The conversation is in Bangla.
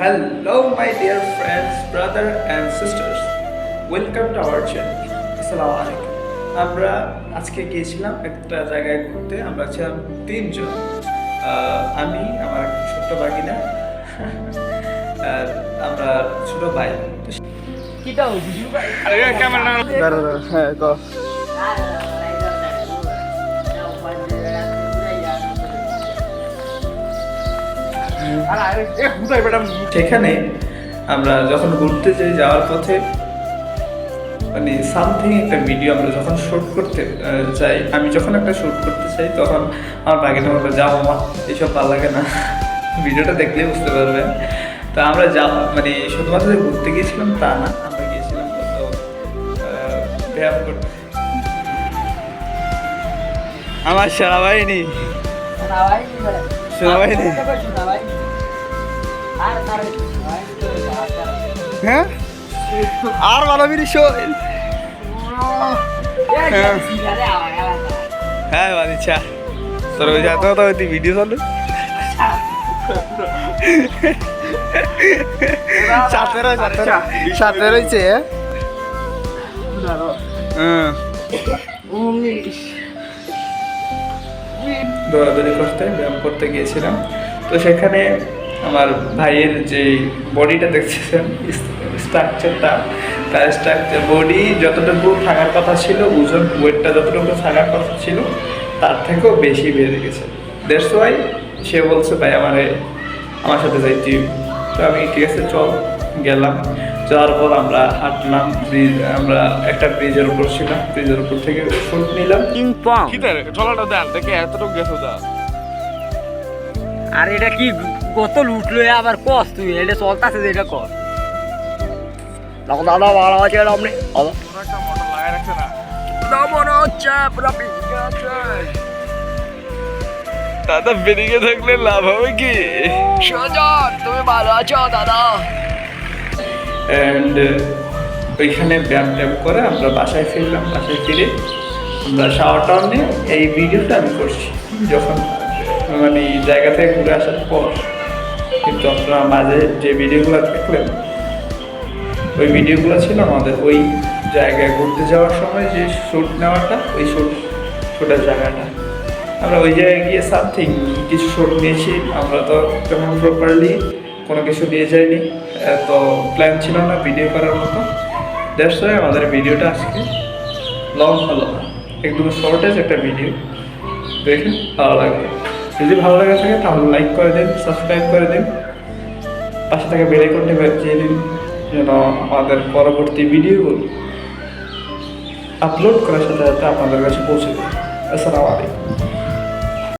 Hello, my dear friends, brother and sisters. Welcome to our channel. আসসালামু আলাইকুম আমরা আজকে গিয়েছিলাম একটা জায়গায় ঘুরতে। আমরা ছিলাম তিনজন। আমি আমার ছোট্ট বাগিনা আর আমরা ছোট ভাই। কিটা ভিডিও হ্যাঁ সেখানে আমরা যখন ঘুরতে যাই যাওয়ার পথে মানে সামথিং একটা ভিডিও আমরা যখন শ্যুট করতে চাই আমি যখন একটা শ্যুট করতে চাই তখন আমার বাকিটা বলবে যাও মা এইসব ভালো লাগে না। ভিডিওটা দেখলেই বুঝতে পারবেন। তো আমরা যা মানে শুধুমাত্র যে ঘুরতে গিয়েছিলাম তা না আমরা গিয়েছিলাম ব্যায়াম করতে। আমার সেরা বাহিনী সেনাবাহিনী হ্যাঁ? আর ভালো বিরিশ হ্যাঁ। বাদিচ্ছা তোর ওই যাতে তো ওই ভিডিও চলে। সাথে রয়ে সাথে রয়েছে হ্যাঁ। দৌড়াদৌড়ি করতে ব্যায়াম করতে গিয়েছিলাম। তো সেখানে আমার ভাইয়ের যে বডিটা দেখতেছেন স্ট্রাকচারটা তার স্ট্রাকচার বডি যতটুকু থাকার কথা ছিল ওজন ওয়েটটা যতটুকু থাকার কথা ছিল তার থেকেও বেশি বেড়ে গেছে। দ্যাটস ওয়াই সে বলছে ভাই আমারে আমার সাথে যাইতে তো আমি ঠিক আছে চল। গেলাম। যাওয়ার পর আমরা হাঁটলাম ব্রিজ আমরা একটা ব্রিজের উপর ছিলাম ব্রিজের উপর থেকে ফুট নিলাম। কিং চলাটা দেন দেখে এতটুকু গেছো যা। আর এটা কি কত লুটলো আবার কস তুই? এটা চলতাছে যে এটা কর দাদা ভালো আছে আপনি দাদা। বেরিয়ে থাকলে লাভ হবে কি? সুজন তুমি ভালো আছো দাদা? অ্যান্ড ওইখানে ব্যায়াম ট্যায়াম করে আমরা বাসায় ফিরলাম বাসায় ফিরে আমরা শাওয়ার টাওয়ার নিয়ে এই ভিডিওটা আমি করছি। যখন মানে এই জায়গা থেকে ঘুরে আসার পর। কিন্তু আপনারা মাঝে যে ভিডিওগুলো দেখলেন, ওই ভিডিওগুলো ছিল আমাদের ওই জায়গায় ঘুরতে যাওয়ার সময় যে শ্যুট নেওয়াটা, ওই শ্যুট, শ্যুটের জায়গাটা। আমরা ওই জায়গায় গিয়ে সামথিং কিছু শ্যুট নিয়েছি, আমরা তো তেমন প্রপারলি কোনো কিছু নিয়ে যাইনি তো প্ল্যান ছিল না ভিডিও করার মতো। দ্যাটস আমাদের ভিডিওটা আজকে লং হলো একদম শর্টেজ একটা ভিডিও দেখুন, ভালো লাগবে যদি ভালো লাগে থাকে, তাহলে লাইক করে দিন সাবস্ক্রাইব করে দিন। পাশে থেকে বেল আইকনটি বাজিয়ে দিন, যেন আমাদের পরবর্তী ভিডিওগুলো আপলোড করার সাথে সাথে আপনাদের কাছে পৌঁছে দেয় আসসালামু আলাইকুম।